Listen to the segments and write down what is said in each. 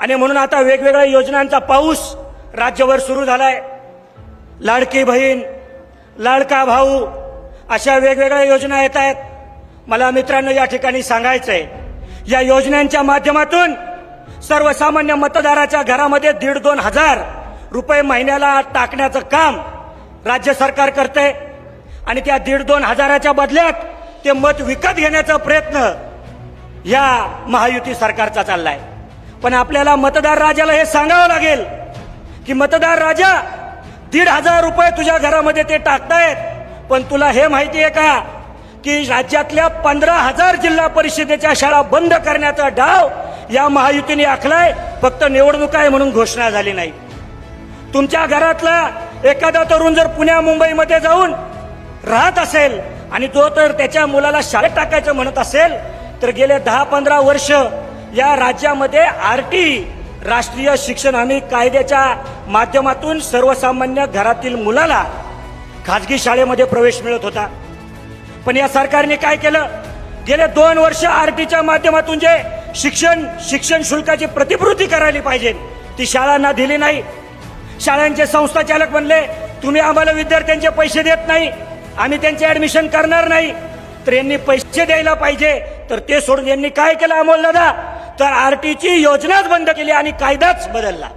आणि म्हणून आता वेगवेगळ्या योजनांचा पाऊस राज्यभर सुरू झालाय. लाडकी बहीण लाडका भाऊ अशा वेगवेगळ्या योजना येत आहेत. मला मित्रांनो या ठिकाणी सांगायचंय या योजनांच्या माध्यमातून सर्वसामान्य मतदाराच्या घरामध्ये दीड दोन हजार रुपये महिन्याला टाकण्याचं काम राज्य सरकार करते आणि त्या दीड दोन हजाराच्या बदल्यात ते मत विकत घेण्याचा प्रयत्न या महायुती सरकारचा चाललाय. पण आपल्याला मतदार राजाला हे सांगावं लागेल की मतदार राजा दीड हजार रुपये तुझ्या घरामध्ये ते टाकतायत. पण तुला हे माहिती आहे का? की राज्यातल्या पंधरा हजार जिल्हा परिषदेच्या शाळा बंद करण्याचा डाव या महायुतीने आखलाय. फक्त निवडणूक आहे म्हणून घोषणा झाली नाही. तुमच्या घरातला एखादा तरुण जर पुण्या मुंबईमध्ये जाऊन राहत असेल आणि तो तर त्याच्या मुलाला शाळेत टाकायचं म्हणत असेल तर गेले दहा पंधरा वर्ष या राज्यामध्ये आर टी राष्ट्रीय शिक्षण हमी कायद्याच्या माध्यमातून सर्वसामान्य घरातील मुलाला खाजगी शाळेमध्ये प्रवेश मिळत होता. पण या सरकारने काय केलं? गेले दोन वर्ष आरटीच्या माध्यमातून जे शिक्षण शिक्षण शुल्काची प्रतिपूर्ती करायला पाहिजे ती शाळांना दिली नाही. शाळांचे संस्थाचालक म्हणले तुम्ही आम्हाला विद्यार्थ्यांचे पैसे देत नाही आम्ही त्यांचे ऍडमिशन करणार नाही. तर यांनी पैसे द्यायला पाहिजे तर ते सोडून यांनी काय केलं अमोल दादा? तर आरटीची योजनाच बंद केली आणि कायदाच बदलला.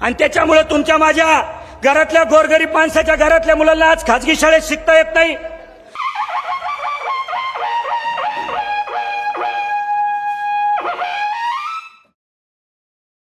आणि त्याच्यामुळे तुमच्या माझ्या घरातल्या गोरगरीब माणसाच्या घरातल्या मुलांना आज खाजगी शाळेत शिकता येत नाही.